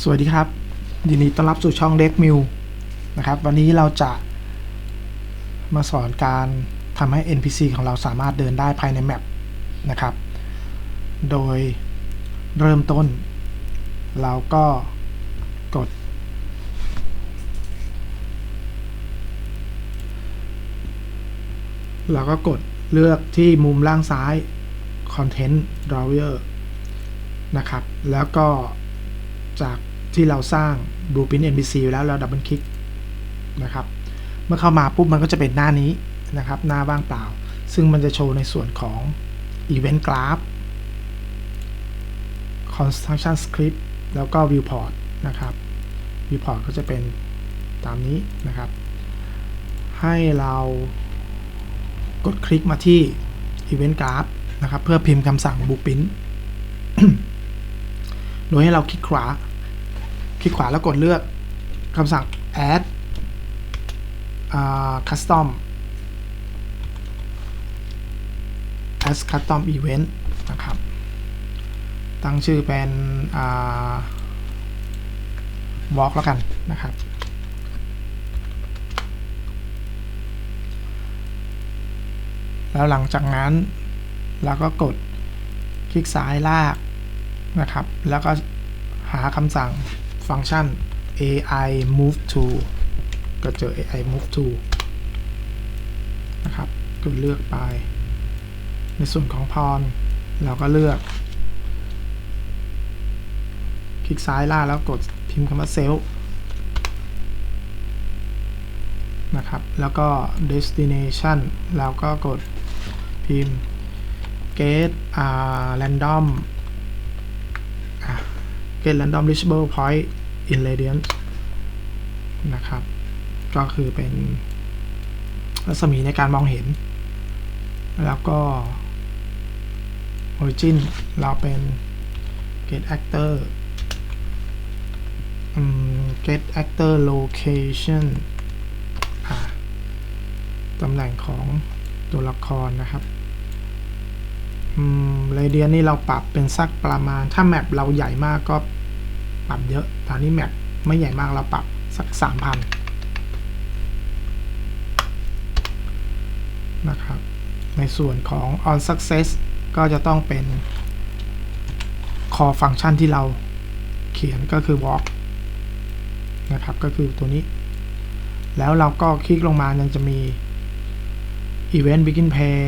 สวัสดีครับยินดีต้อนรับสู่ช่อง d e c m i l นะครับ วันนี้เราจะมาสอนการทำให้ NPC ของเราสามารถเดินได้ภายในแมปนะครับ โดยเริ่มต้น เราก็กด เราก็กดเลือกที่มุมล่างซ้าย Content Drawer นะครับ แล้วก็ จากที่เราสร้าง Blueprint NPC แล้วเราดับเบิลคลิกนะครับ เมื่อเข้ามาปุ๊บมันก็จะเป็นหน้านี้นะครับ หน้าว่างเปล่า ซึ่งมันจะโชว์ในส่วนของ Event Graph Construction Script แล้วก็ Viewport นะครับ Viewport ก็จะเป็นตามนี้นะครับ ให้เรากดคลิกมาที่ Event Graph นะครับ เพื่อพิมพ์คำสั่ง Blueprint โดยให้เราคลิกขวา คลิกขวาแล้วกดเลือกคำสั่ง add uh, custom add custom event นะครับ ตั้งชื่อเป็น uh, walk แล้วกันนะครับ แล้วหลังจากนั้นเราก็กดคลิกซ้ายลาก นะครับ แล้วก็หาคำสั่งฟังก์ชัน AI move to ก็เจอ AI move to นะครับกดเลือกไป ในส่วนของพร เราก็เลือก คลิกซ้ายล่าแล้วกดพิมพ์คำว่าเซลนะครับ แล้วก็ destination เราก็กดพิมพ์ get uh, random get random reachable point in radians นะครับ ก็คือเป็นรัศมีในการมองเห็น แล้วก็ origin เราเป็น get actor get actor location ตำแหน่งของตัวละครนะครับ เรเดียนนี่เราปรับเป็นสักประมาณ ถ้าแมปเราใหญ่มากก็ปรับเยอะตอนนี้แมปไม่ใหญ่มากเราปรับสัก3,000นะครับ ในส่วนของ on success ก็จะต้องเป็น core function ที่เราเขียนก็คือ walk นะครับ ก็คือตัวนี้ แล้วเราก็คลิกลงมายังจะมี event begin play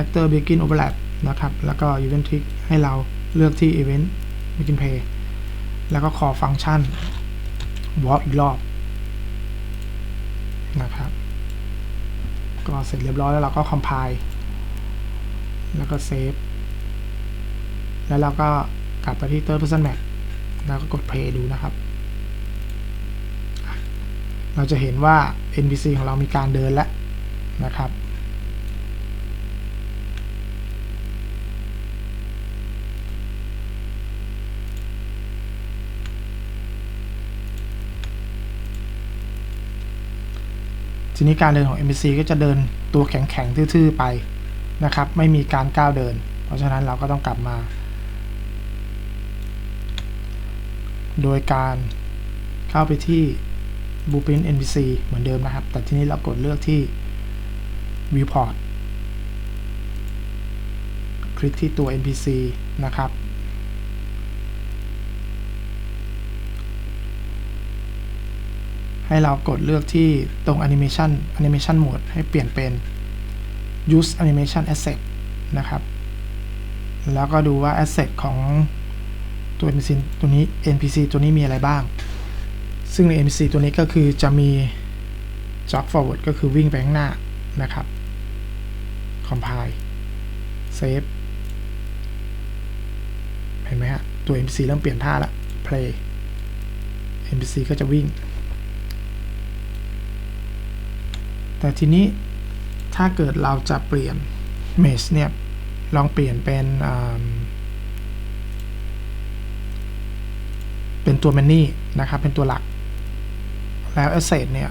actor begin overlap นะครับ แล้วก็ event trick ให้เราเลือกที่ event begin play แล้วก็ call function walk อีกรอบนะครับ ก็เสร็จเรียบร้อยแล้วเราก็ compile แล้วก็ save แล้วเราก็กลับไปที่ third person map แล้วก็กด play ดูนะครับ เราจะเห็นว่า NPC ของเรามีการเดินแล้วนะครับ ทีนี้การเดินของ MPC ก็จะเดินตัวแข็งๆทื่อๆไปนะครับ ไม่มีการก้าวเดิน เพราะฉะนั้นเราก็ต้องกลับมา โดยการเข้าไปที่ Blueprint NPC เหมือนเดิมนะครับ แต่ทีนี้เรากดเลือกที่ Viewport คลิกที่ตัว NPC นะครับ ให้เรากดเลือกที่ตรง Animation Animation Mode ให้เปลี่ยนเป็น Use Animation Asset นะครับ แล้วก็ดูว่า Asset ของตัว NPC ตัวนี้ NPC ตัวนี้มีอะไรบ้าง ซึ่งใน NPC ตัวนี้ก็คือจะมี jog forward ก็คือวิ่งไปข้างหน้านะครับ compile save เห็นไหมฮะ ตัว NPC เริ่มเปลี่ยนท่าล้ว play NPC ก็จะวิ่ง แต่ทีนี้ถ้าเกิดเราจะเปลี่ยน mesh เนี่ย ลองเปลี่ยนเป็นเป็นตัว many นะครับ เป็นตัวหลัก แล้ว asset เนี่ย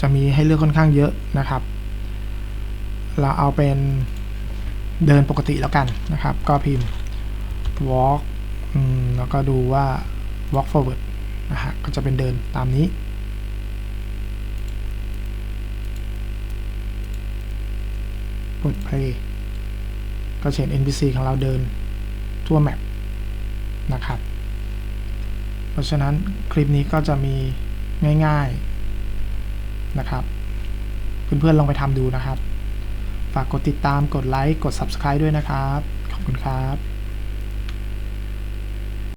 จะมีให้เลือกค่อนข้างเยอะนะครับ เราเอาเป็นเดินปกติแล้วกันนะครับ ก็พิมพ์ walk แล้วก็ดูว่า walk forward นะฮะ ก็จะเป็นเดินตามนี้ กด play ก็เห็น NPC ของเราเดินทั่วแมปนะครับ เพราะฉะนั้นคลิปนี้ก็จะมีง่ายๆนะครับ เพื่อนๆลองไปทำดูนะครับ ฝากกดติดตามกดไลค์กด Subscribe ด้วยนะครับ ขอบคุณครับ